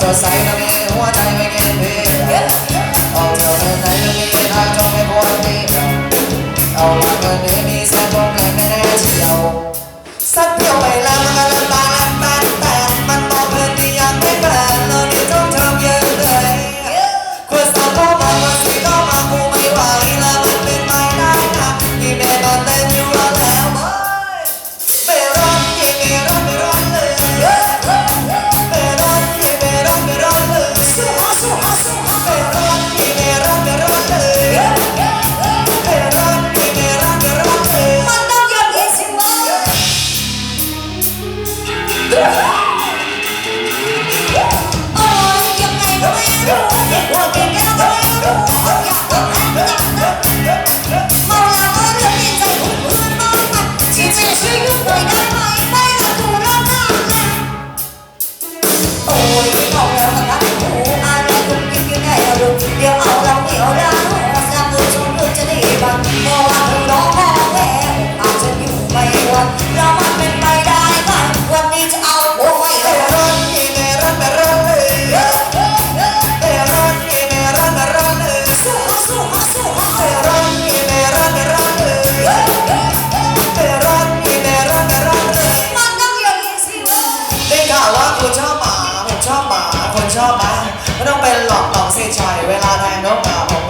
สดใสก็มีหัวใจไม่เกเร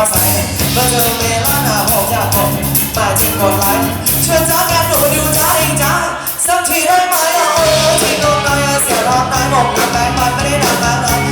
อใเมื่อเจอเมล่าหน้าหอกอยากบอกมาจริงก่อนไรเชิญจ้ากันดูดูใจ้าเงจ้าสักทีได้ไหมอะโอ้ที่ตรงไหนเสียรอบไหนบอกกันงค์มันไม่ได้ดังนั้น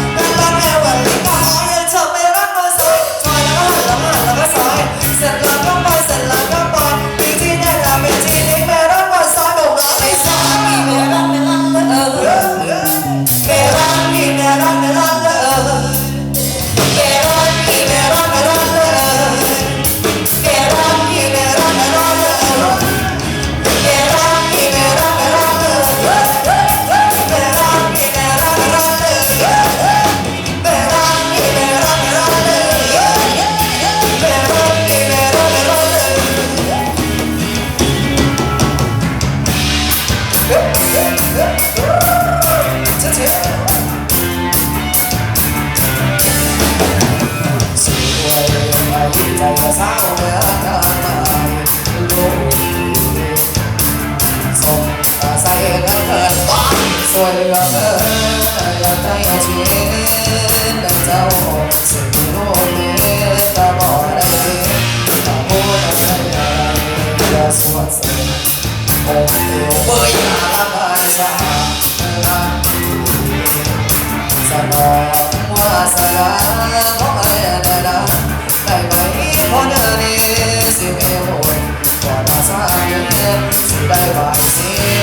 bye-bye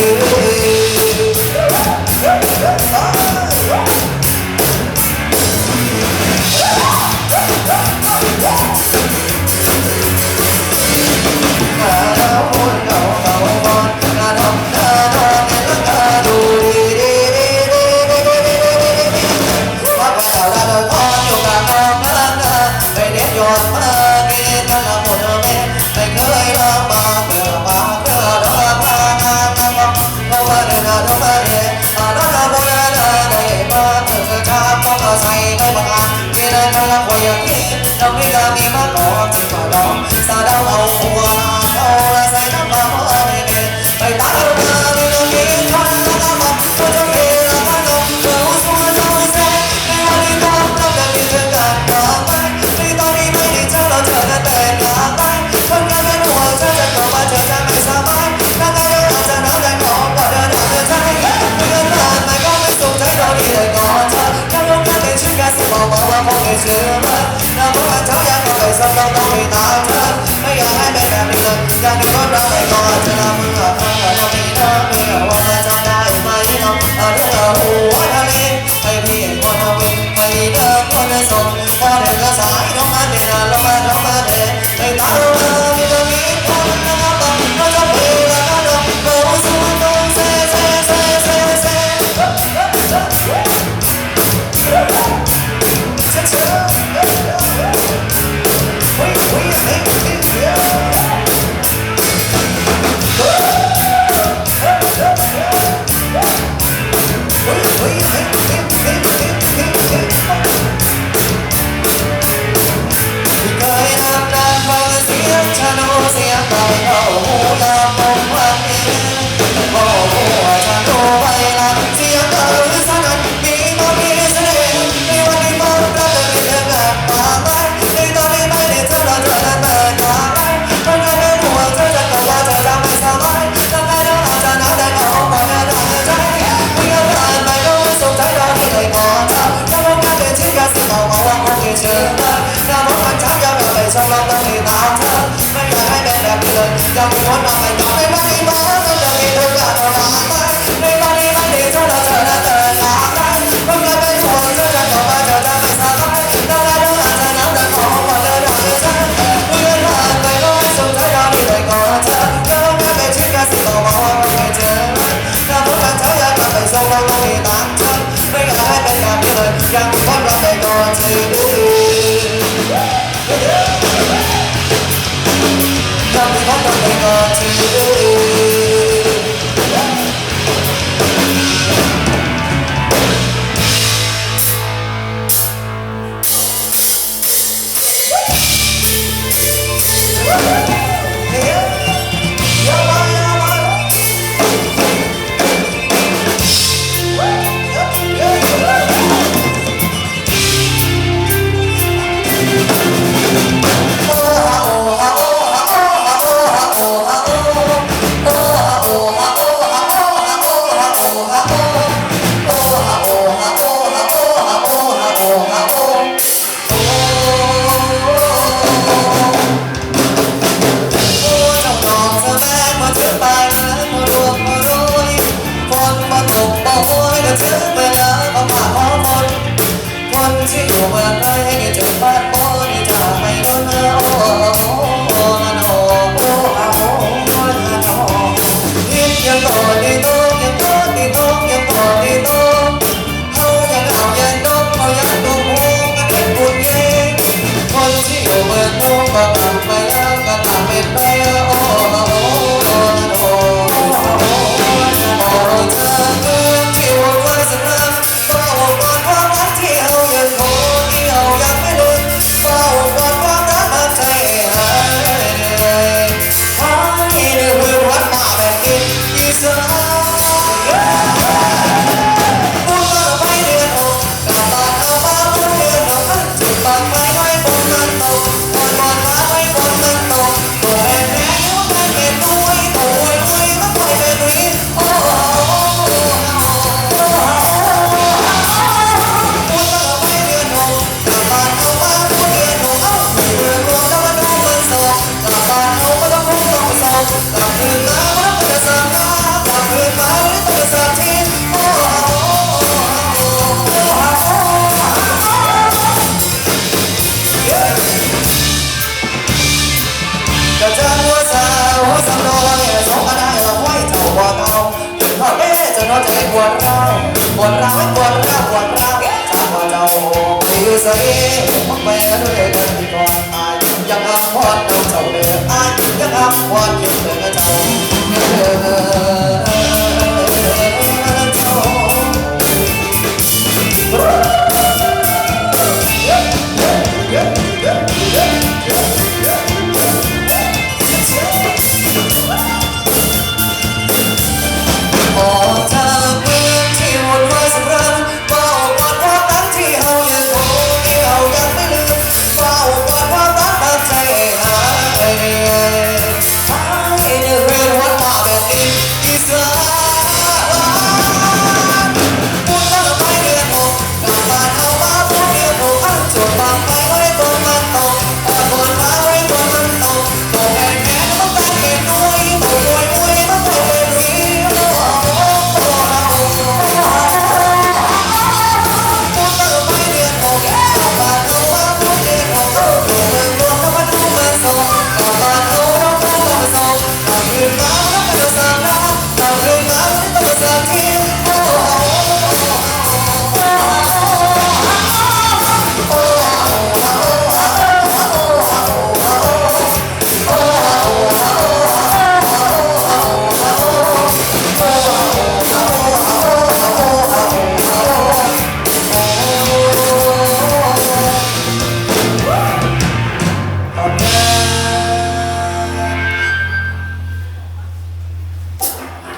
yeah. เชื่อมันน้ำมันเช้ายังก็เคยสำลักต้องมีตาเธอไม่อยากให้เป็นแบบนี้เลยอยากมีคนรักให้ก่อนจะนำมึงกับเธอแต่ไม่เธอไม่อวันจะได้ไหมน้องเอาเรื่องเอาหัวทะเลให้พี่คนเอาไว้ให้เดิมคนได้ส่งพอเด็กก็สายน้องมันไม่นานลงมาองมาเดินไม่ตาย stop, stop, know.